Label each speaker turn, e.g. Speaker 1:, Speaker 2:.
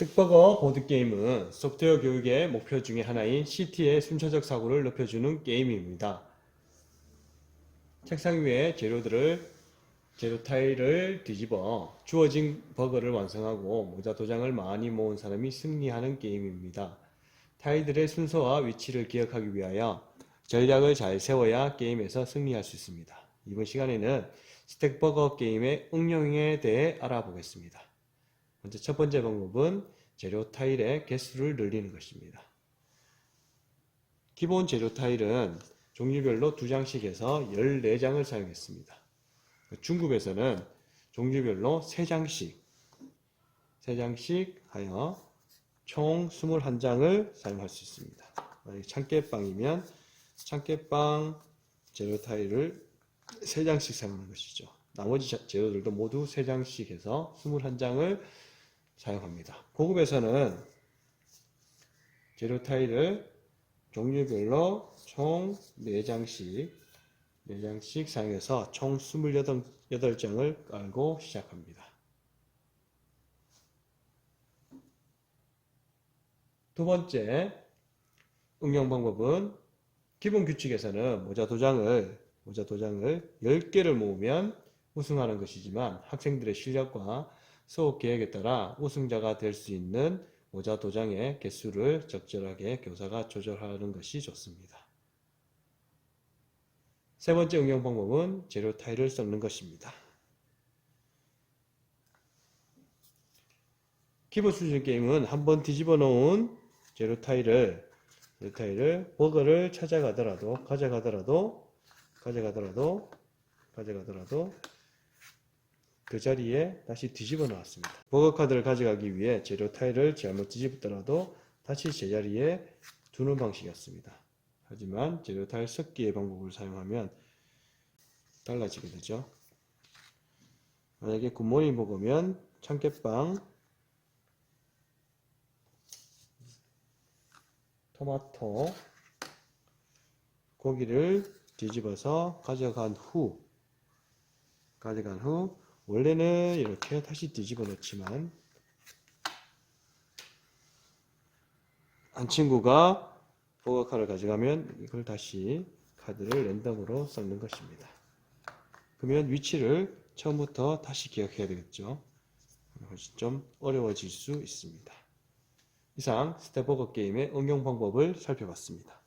Speaker 1: 스택버거 보드게임은 소프트웨어 교육의 목표 중에 하나인 CT의 순차적 사고를 높여주는 게임입니다. 책상 위에 재료들을 재료 타일을 뒤집어 주어진 버거를 완성하고 모자 도장을 많이 모은 사람이 승리하는 게임입니다. 타일들의 순서와 위치를 기억하기 위하여 전략을 잘 세워야 게임에서 승리할 수 있습니다. 이번 시간에는 스택버거 게임의 응용에 대해 알아보겠습니다. 먼저 첫 번째 방법은 재료 타일의 개수를 늘리는 것입니다. 기본 재료 타일은 종류별로 2장씩 해서 14장을 사용했습니다. 중급에서는 종류별로 3장씩, 3장씩 하여 총 21장을 사용할 수 있습니다. 만약 참깨빵이면 참깨빵 재료 타일을 3장씩 사용하는 것이죠. 나머지 자- 재료들도 모두 3장씩 해서 21장을 사용합니다. 고급에서는 재료 타일을 종류별로 총 4장씩 4장씩 사용해서 총 28장을 깔고 시작합니다. 두 번째 응용 방법은 기본 규칙에서는 모자 도장을 모자 도장을 10개를 모으면 우승하는 것이지만 학생들의 실력과 수업 계획에 따라 우승자가 될 수 있는 모자 도장의 개수를 적절하게 교사가 조절하는 것이 좋습니다. 세 번째 응용 방법은 재료 타일을 섞는 것입니다. 기본 수준 게임은 한번 뒤집어 놓은 재료 타일을 재료 타일을 버거를 찾아가더라도 가져가더라도 가져가더라도 가져가더라도 그 자리에 다시 뒤집어 놓았습니다. 버거 카드를 가져가기 위해 재료 타일을 잘못 뒤집었더라도 다시 제자리에 두는 방식이었습니다. 하지만 재료 타일 섞기의 방법을 사용하면 달라지게 되죠. 만약에 굿모닝 버거면 참깨빵, 토마토, 고기를 뒤집어서 가져간 후 가져간 후 원래는 이렇게 다시 뒤집어 놓지만 한 친구가 버거 카드를 가져가면 이걸 다시 카드를 랜덤으로 섞는 것입니다. 그러면 위치를 처음부터 다시 기억해야 되겠죠. 훨씬 좀 어려워질 수 있습니다. 이상 스텝버거 게임의 응용 방법을 살펴봤습니다.